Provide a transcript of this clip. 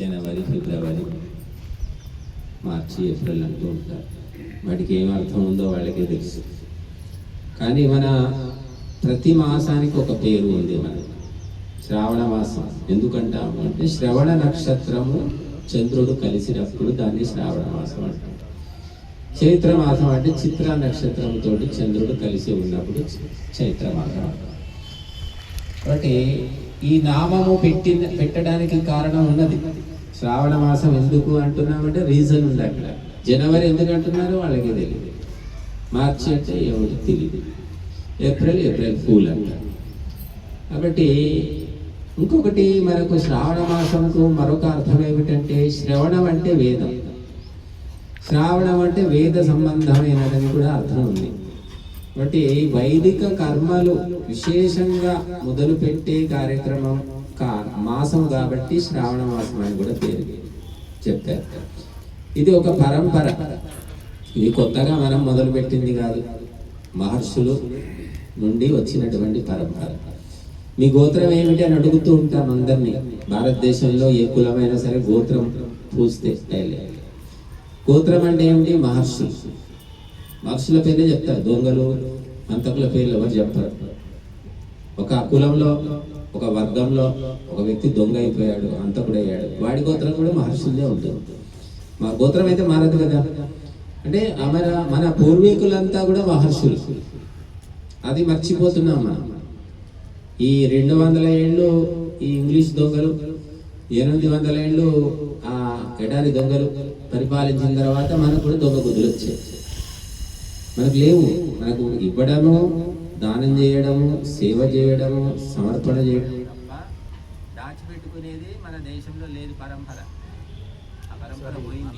జనవరి ఫిబ్రవరి మార్చి April అంటూ ఉంటారు. వాటికి ఏం అర్థం ఉందో వాళ్ళకే తెలుసు. కానీ మన ప్రతి మాసానికి ఒక పేరు ఉంది మనకి. శ్రావణ మాసం. ఎందుకంటాము అంటే శ్రవణ నక్షత్రము చంద్రుడు కలిసినప్పుడు దాన్ని శ్రావణ మాసం అంటాం చైత్ర మాసం అంటే చిత్ర నక్షత్రంతో చంద్రుడు కలిసి ఉన్నప్పుడు చైత్ర మాసం అంటాం కాబట్టి ఈ నామము పెట్టి పెట్టడానికి కారణం ఉన్నది. శ్రావణ మాసం ఎందుకు అంటున్నామంటే రీజన్ ఉంది అక్కడ. జనవరి ఎందుకు అంటున్నారు? వాళ్ళకి తెలియదు మార్చి అంటే ఎవరికి తెలియదు ఏప్రిల్ ఏప్రిల్ ఫూల్ అంటారు కాబట్టి ఇంకొకటి మనకు శ్రావణ మాసంకు మరొక అర్థం ఏమిటంటే శ్రవణం అంటే వేదం. శ్రావణం అంటే వేద సంబంధమైనదని కూడా అర్థం ఉంది. కాబట్టి వైదిక కర్మలు విశేషంగా మొదలుపెట్టే కార్యక్రమం కా మాసం కాబట్టి శ్రావణ మాసం అని కూడా పేరు. చెప్పారు ఇది ఒక పరంపర. ఇది కొత్తగా మనం మొదలుపెట్టింది కాదు. మహర్షులు నుండి వచ్చినటువంటి పరంపర. మీ గోత్రం ఏమిటి అని అడుగుతూ ఉంటాం అందరినీ. భారతదేశంలో ఏ కులమైనా సరే గోత్రం పూస్తే గోత్రం అంటే ఏమిటి? మహర్షులు. మహర్షుల పేర్లే చెప్తారు దొంగలు అంతకుల పేర్లు ఎవరు చెప్పరు ఒక కులంలో ఒక వర్గంలో ఒక వ్యక్తి దొంగ అయిపోయాడు అంతకుడయ్యాడు వాడి గోత్రం కూడా మహర్షులదే ఉంటుంది. మా గోత్రం అయితే మారదు కదా? అంటే మన మన పూర్వీకులంతా కూడా మహర్షులు. అది మర్చిపోతున్నాం మనం. ఈ రెండు వందల ఏళ్ళు ఈ ఇంగ్లీష్ దొంగలు ఎనిమిది వందల ఏళ్ళు ఆ ఎడారి దొంగలు పరిపాలించిన తర్వాత మనకు కూడా దొంగ బుద్ధులు వచ్చాయి. మనకు లేవు. మనకు ఇవ్వడము దానం చేయడము సేవ చేయడము సమర్పణ చేయడం. దాచిపెట్టుకునేది మన దేశంలో లేదు పరంపర. ఆ పరంపర పోయింది.